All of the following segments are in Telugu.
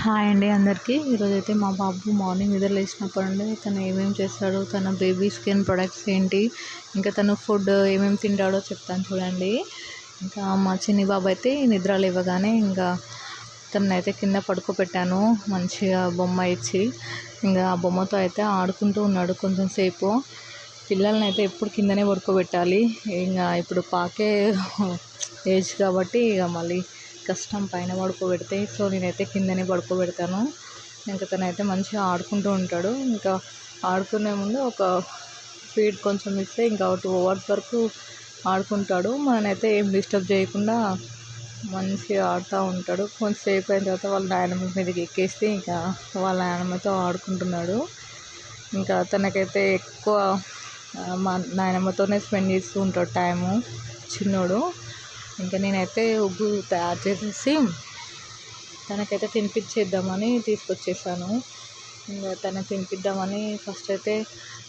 హాయ్ అండి అందరికీ. ఈరోజైతే మా బాబు మార్నింగ్ నిద్ర లేచినప్పుడు అండి తను ఏమేమి చేస్తాడు తన బేబీ స్కిన్ ప్రొడక్ట్స్ ఏంటి ఇంకా తను ఫుడ్ ఏమేమి తింటాడో చెప్తాను చూడండి. ఇంకా మా చిన్ని బాబు అయితే నిద్ర లేవగానే ఇంకా తనైతే కింద పడుకోబెట్టాను మంచిగా బొమ్మ ఇచ్చి. ఇంకా ఆ బొమ్మతో అయితే ఆడుకుంటూ ఉన్నాడు కొంచెం సేపు. పిల్లల్ని అయితే ఎప్పుడు కిందనే పడుకోబెట్టాలి. ఇంకా ఇప్పుడు పాకే ఏజ్ కాబట్టి ఇక మళ్ళీ కష్టం పైన పడుకోబెడితే సో నేనైతే కిందనే పడుకోబెడతాను. ఇంకా తనైతే మంచిగా ఆడుకుంటూ ఉంటాడు. ఇంకా ఆడుకునే ముందు ఒక ఫీడ్ కొంచెం ఇస్తే ఇంకా టూ అవర్స్ వరకు ఆడుకుంటాడు. మననైతే ఏం డిస్టర్బ్ చేయకుండా మంచిగా ఆడుతూ ఉంటాడు. కొంచెంసేపు అయిన తర్వాత వాళ్ళ నాయనమ్మ మీదకి ఎక్కేసి ఇంకా వాళ్ళ నాయనమ్మతో ఆడుకుంటున్నాడు. ఇంకా తనకైతే ఎక్కువ మా నాయనమ్మతోనే స్పెండ్ చేస్తూ ఉంటాడు టైము. చిన్నోడు. ఇంకా నేనైతే ఉగ్గు తయారు చేసేసి తనకైతే తినిపించేద్దామని తీసుకొచ్చేసాను. ఇంకా తను తినిపిద్దామని ఫస్ట్ అయితే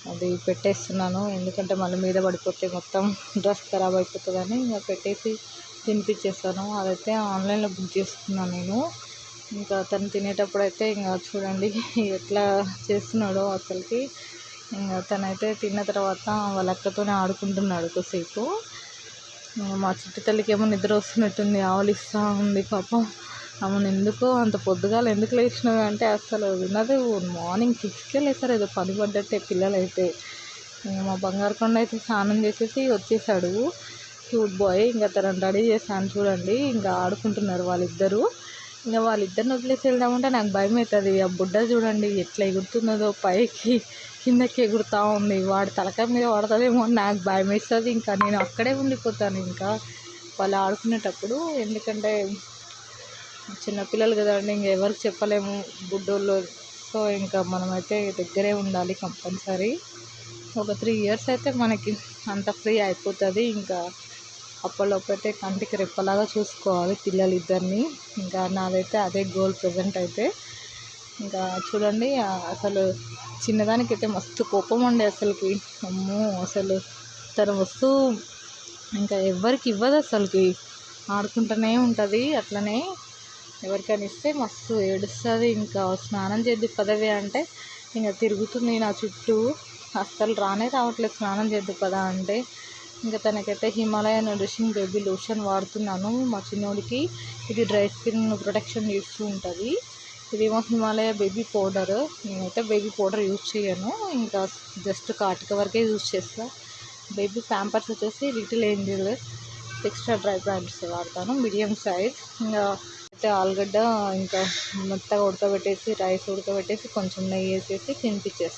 అది పెట్టేస్తున్నాను. ఎందుకంటే మళ్ళీ మీద పడిపోతే మొత్తం డ్రెస్ ఖరాబ్ అయిపోతుందని ఇంకా పెట్టేసి తినిపించేస్తాను అదైతే ఆన్లైన్లో బుక్ చేసుకున్నాను నేను. ఇంకా తను తినేటప్పుడు అయితే ఇంకా చూడండి ఎట్లా చేస్తున్నాడో అసలుకి. ఇంకా తనైతే తిన్న తర్వాత వాళ్ళ అక్కతోనే ఆడుకుంటున్నాడు కొద్దిసేపు. మా చిట్టి తల్లికి ఏమో నిద్ర వస్తున్నట్టుంది ఆవలిస్తూ ఉంది పాపం. ఆమెను ఎందుకో అంత పొద్దుగాల ఎందుకు లేచినవి అంటే అసలు వినదు. మార్నింగ్ సిక్స్కే లేస్తారు ఏదో పని పడ్డట్టే పిల్లలైతే. మా బంగారు కొండ అయితే స్నానం చేసేసి వచ్చేసాడు. క్యూట్ బాయ్ ఇంకా తనని రెడీ చేశాను చూడండి ఇంకా ఆడుకుంటున్నారు వాళ్ళిద్దరూ. ఇంకా వాళ్ళిద్దరిని వదిలేసి వెళ్దామంటే నాకు భయం అవుతుంది ఆ బుడ్డ చూడండి ఎట్లా ఎగురుతున్నదో పైకి కిందకి ఎగురుతూ ఉంది. వాడి తలకాయ మీద పడుతుందేమో నాకు భయం వేస్తుంది ఇంకా నేను అక్కడే ఉండిపోతాను ఇంకా. వాళ్ళు ఆడుకునేటప్పుడు ఎందుకంటే చిన్నపిల్లలు కదండి ఇంకా ఎవరికి చెప్పలేము బుడ్డోళ్ళు. సో ఇంకా మనమైతే దగ్గరే ఉండాలి కంపల్సరీ. ఒక త్రీ ఇయర్స్ అయితే మనకి అంత ఫ్రీ అయిపోతుంది. ఇంకా అప్పటిలోపైతే కంటికి రెప్పలాగా చూసుకోవాలి పిల్లలు ఇద్దరిని ఇంకా నాదైతే అదే గోల్ ప్రజెంట్ అయితే. ఇంకా చూడండి అసలు చిన్నదానికి అయితే మస్తు కోపం ఉండే అసలుకి. అమ్మో అసలు తన వస్తువు ఇంకా ఎవరికి ఇవ్వదు అసలుకి. ఆడుకుంటూనే ఉంటుంది అట్లనే ఎవరికైనా ఇస్తే మస్తు ఏడుస్తుంది. ఇంకా స్నానం చేద్ది పదవి అంటే ఇంకా తిరుగుతుంది నా చుట్టూ. అస్సలు రానే రావట్లేదు స్నానం చేద్దు కదా అంటే. ఇంకా తనకైతే హిమాలయ నరిషింగ్ బేబీ లోషన్ వాడుతున్నాను మా చిన్నోడికి. ఇది డ్రై స్కిన్ ప్రొటెక్షన్ చేస్తూ ఉంటుంది. ఇదేమో హిమాలయ బేబీ పౌడర్. నేనైతే బేబీ పౌడర్ యూజ్ చేయను. ఇంకా జస్ట్ కాటిక వరకే యూజ్ చేస్తాను బేబీ ప్యాంపర్స్ వచ్చేసి little angel extra dry pants వాడతాను మీడియం సైజ్. ఇంకా అయితే ఆలుగడ్డ ఇంకా మెత్తగా ఉడకబెట్టేసి రైస్ ఉడకబెట్టేసి కొంచెం నెయ్యి వేసేసి తినిపించేస్తాను